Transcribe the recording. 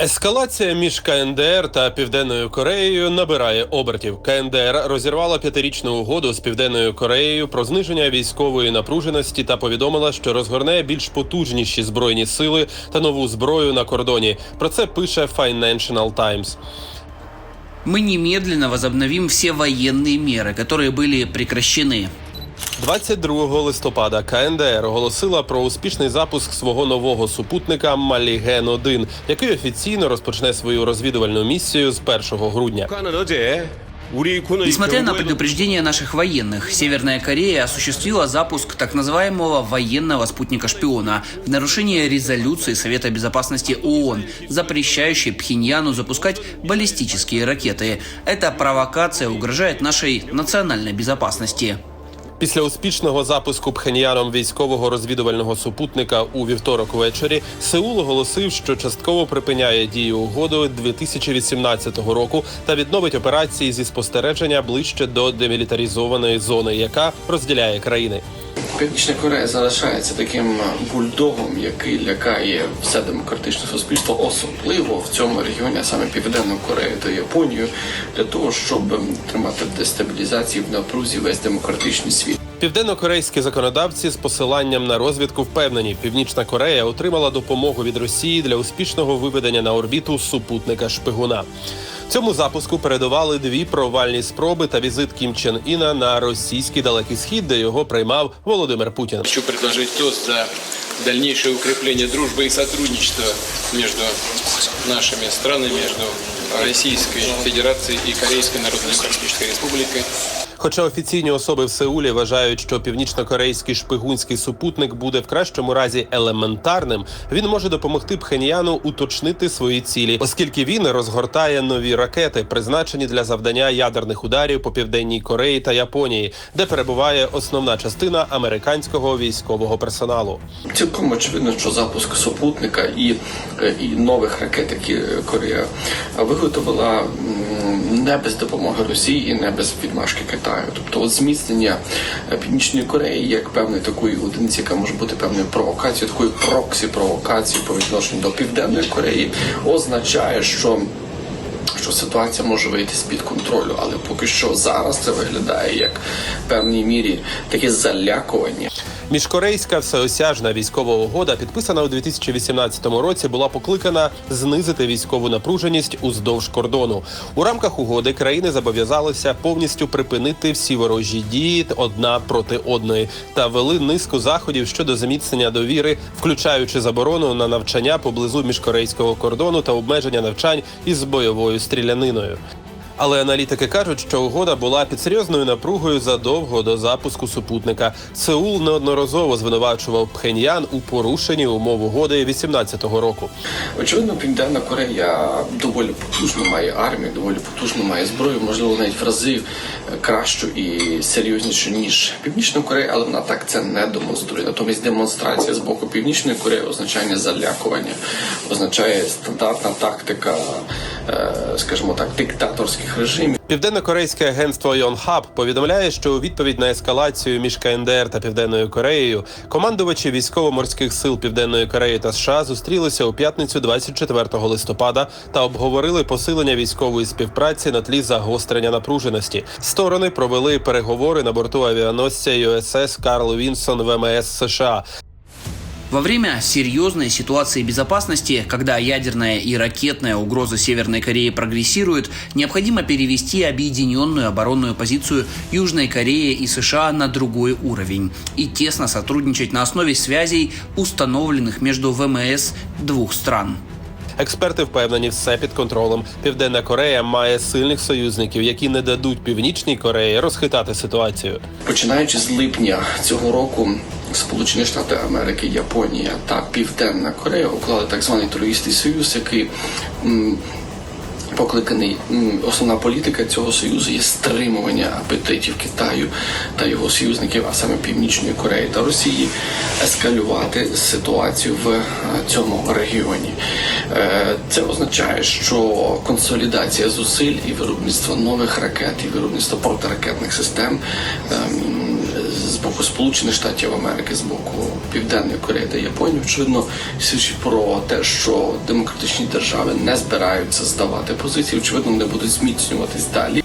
Ескалація між КНДР та Південною Кореєю набирає обертів. КНДР розірвала п'ятирічну угоду з Південною Кореєю про зниження військової напруженості та повідомила, що розгорне більш потужніші збройні сили та нову зброю на кордоні. Про це пише Financial Times. Мы немедленно возобновим все военные меры, которые были прекращены. 22 листопада КНДР оголосила про успішний запуск свого нового супутника Маліген 1 який офіційно розпочне свою розвідувальну місію з 1 грудня. Несмотря на предупреждение наших военных, Северная Корея осуществила запуск так называемого военного спутника-шпиона в нарушение резолюции Совета Безопасности ООН, запрещающей Пхеньяну запускать баллистические ракеты. Эта провокация угрожает нашей национальной безопасности. Після успішного запуску Пхеньяном військового розвідувального супутника у вівторок ввечері Сеул оголосив, що частково припиняє дію угоди 2018 року та відновить операції зі спостереження ближче до демілітаризованої зони, яка розділяє країни. Північна Корея залишається таким бульдогом, який лякає все демократичне суспільство, особливо в цьому регіоні, а саме Південну Корею та Японію, для того, щоб тримати в дестабілізації в напрузі весь демократичний світ. Південно-корейські законодавці з посиланням на розвідку впевнені, Північна Корея отримала допомогу від Росії для успішного виведення на орбіту супутника шпигуна. Цьому запуску передували дві провальні спроби та візит Кім Чен Іна на російський далекий схід, де його приймав Володимир Путін. Хочу предложить тост за дальнейшее укрепление дружбы и сотрудничества между нашими странами, между Российской Федерацией и Корейской Народно-Демократической Республикой. Хоча офіційні особи в Сеулі вважають, що північно-корейський шпигунський супутник буде в кращому разі елементарним, він може допомогти Пхеньяну уточнити свої цілі, оскільки він розгортає нові ракети, призначені для завдання ядерних ударів по південній Кореї та Японії, де перебуває основна частина американського військового персоналу. Цілком очевидно, що запуск супутника і, е, і нових ракет, які Корея виготовила не без допомоги Росії і не без відмашки Китаю. Тобто, от зміцнення е, Північної Кореї як певної такої одиниці, яка може бути певною провокацією, такою проксі провокацією по відношенню до Південної Кореї, означає, що що ситуація може вийти з під контролю, але поки що зараз це виглядає як в певній мірі таке залякування. Міжкорейська всеосяжна військова угода, підписана у 2018 році, була покликана знизити військову напруженість уздовж кордону. У рамках угоди країни зобов'язалися повністю припинити всі ворожі дії одна проти одної та вели низку заходів щодо зміцнення довіри, включаючи заборону на навчання поблизу міжкорейського кордону та обмеження навчань із бойовою стріляниною. Але аналітики кажуть, що угода була під серйозною напругою задовго до запуску супутника. Сеул неодноразово звинувачував Пхеньян у порушенні умов угоди 18-го року. Очевидно, Південна Корея доволі потужно має армію, доволі потужно має зброю, можливо, навіть в рази кращу і серйознішу ніж Північна Корея, але вона так це не демонструє. Натомість демонстрація з боку Північної Кореї означає залякування, означає стандартна тактика, е, скажімо так, диктаторських режимів. Південно-корейське агентство Йонхаб повідомляє, що у відповідь на ескалацію між КНДР та Південною Кореєю командувачі військово-морських сил Південної Кореї та США зустрілися у п'ятницю 24 листопада та обговорили посилення військової співпраці на тлі загострення напруженості. Сторони провели переговори на борту авіаносця USS Карл Вінсон ВМС США. Во время серьезной ситуации безопасности, когда ядерная и ракетная угроза Северной Кореи прогрессирует, необходимо перевести объединенную оборонную позицию Южной Кореи и США на другой уровень и тесно сотрудничать на основе связей, установленных между ВМС двух стран. Експерти впевнені, все під контролем. Південна Корея має сильних союзників, які не дадуть Північній Кореї розхитати ситуацію. Починаючи з липня цього року, Сполучені Штати Америки, Японія та Південна Корея уклали так званий Троїстий союз, який покликаний основна політика цього союзу є стримування апетитів Китаю та його союзників, а саме Північної Кореї та Росії, ескалювати ситуацію в е, цьому регіоні. Е, Це означає, що консолідація зусиль і виробництво нових ракет, і виробництво протиракетних систем ем, боку Сполучених Штатів Америки, з боку Південної Кореї та Японії, очевидно, свідчить про те, що демократичні держави не збираються здавати позиції. Очевидно, вони будуть зміцнюватись далі.